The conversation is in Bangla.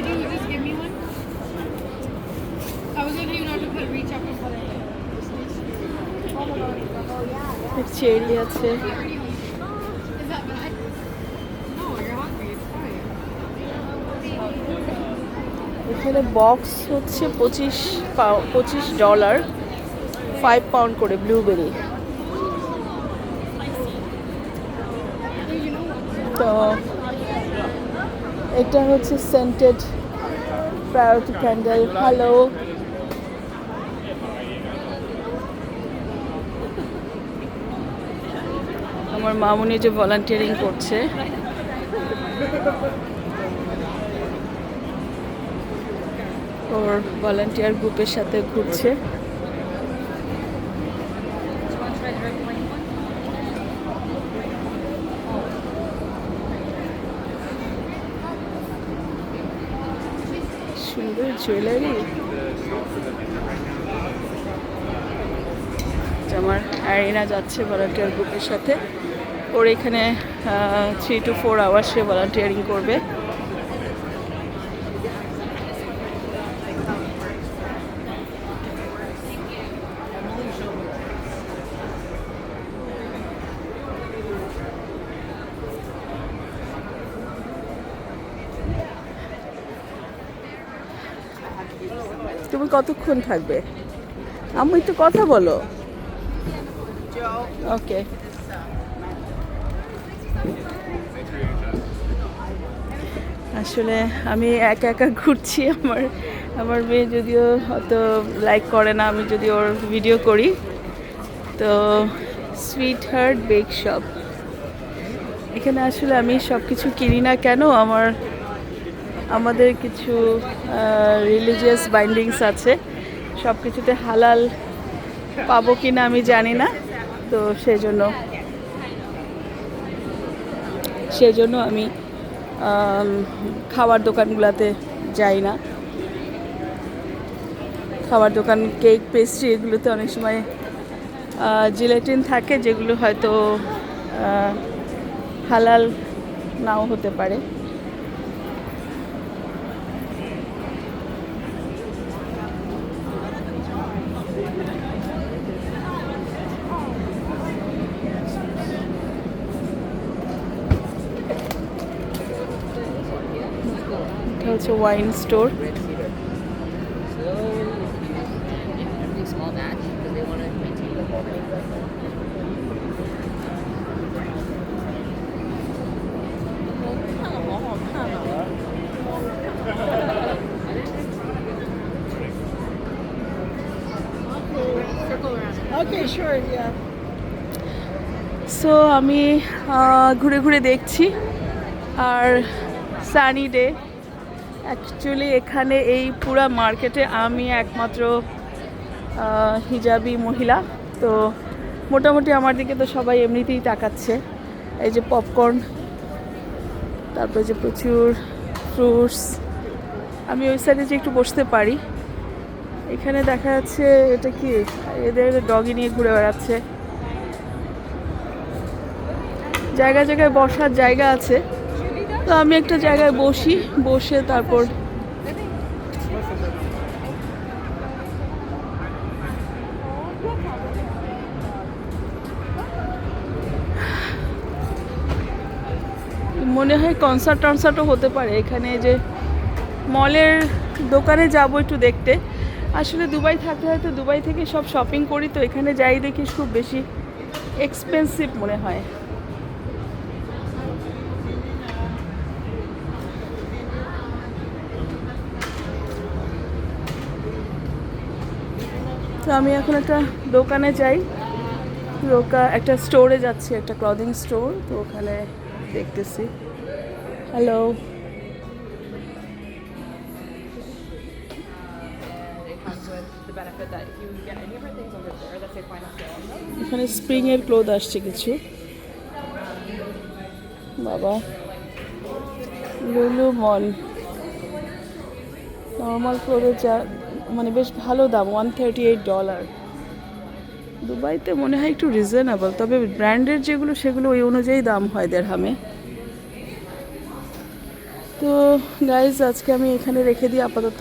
Can you just give me one? I was gonna you not to put reach up and put it. আছে you're. It's fine. এখানে বক্স হচ্ছে পঁচিশ পঁচিশ ডলার ফাইভ পাউন্ড করে ব্লুবেরি তো এটা হচ্ছে সেন্টেড প্রায়োরিটি ক্যান্ডেল হ্যালো আমার মামুনি যে ভলান্টিয়ারিং করছে। ওর ভলান্টিয়ার গ্রুপের সাথে ঘুরছে। সুন্দর জুয়েলারি আমার অ্যারিনা যাচ্ছে ভলান্টিয়ার গ্রুপের সাথে। ওর এখানে থ্রি টু ফোর আওয়ার্স সে ভলান্টিয়ারিং করবে। তুমি কতক্ষণ থাকবে? আমি একটু কথা বলো। ওকে। আসলে আমি একা একা ঘুরছি, আমার আমার মেয়ে যদিও অত লাইক করে না, আমি যদি ওর ভিডিও করি। তো সুইট হার্ট বেক শপ এখানে আসলে আমি সব কিছু কিনি না কেন, আমার আমাদের কিছু রিলিজিয়াস বাইন্ডিংস আছে। সব কিছুতে হালাল পাবো কি না আমি জানি না। তো সেজন্য সেজন্য আমি খাবার দোকানগুলোতে যাই না। খাবার দোকান কেক পেস্ট্রি এগুলোতে অনেক সময় জিলেটিন থাকে যেগুলো হয়তো হালাল নাও হতে পারে। Around. ওকে শিওর সো আমি ঘুরে ঘুরে দেখছি। আর সানি ডে অ্যাকচুয়ালি এখানে এই পুরা মার্কেটে আমি একমাত্র হিজাবি মহিলা। তো মোটামুটি আমার দিকে তো সবাই এমনিতেই তাকাচ্ছে। এই যে পপকর্ন তারপরে যে প্রচুর ফ্রুটস আমি ওই সাইডে যে একটু বসতে পারি। এখানে দেখা যাচ্ছে এটা কি? এদের ডগি নিয়ে ঘুরে বেড়াচ্ছে। জায়গায় জায়গায় বসার জায়গা আছে। তো আমি একটা জায়গায় বসি, বসে তারপর মনে হয় কনসার্ট টনসার্টও হতে পারে এখানে যে মলের দোকানে যাব একটু দেখতে। আসলে দুবাই থাকতে হয়তো দুবাই থেকে সব শপিং করি তো এখানে যাই দেখি খুব বেশি এক্সপেন্সিভ মনে হয়। তো আমি এখন একটা দোকানে যাই। দোকান একটা স্টোরে যাচ্ছি, একটা ক্লদিং স্টোর তো ওখানে দেখতেছি। হ্যালো এখানে স্প্রিং এর ক্লোথ আসছে কিছু। বাবা। লুলু মল নর্মাল ক্লোথের যা মানে বেশ ভালো দাম ওয়ান থার্টি এইট ডলার দুবাইতে মনে হয় একটু রিজনেবল তবে ব্র্যান্ডের যেগুলো সেগুলো ওই অনুযায়ী দাম হয় দেড়হামে। তো গাইজ আজকে আমি এখানে রেখে দিই আপাতত।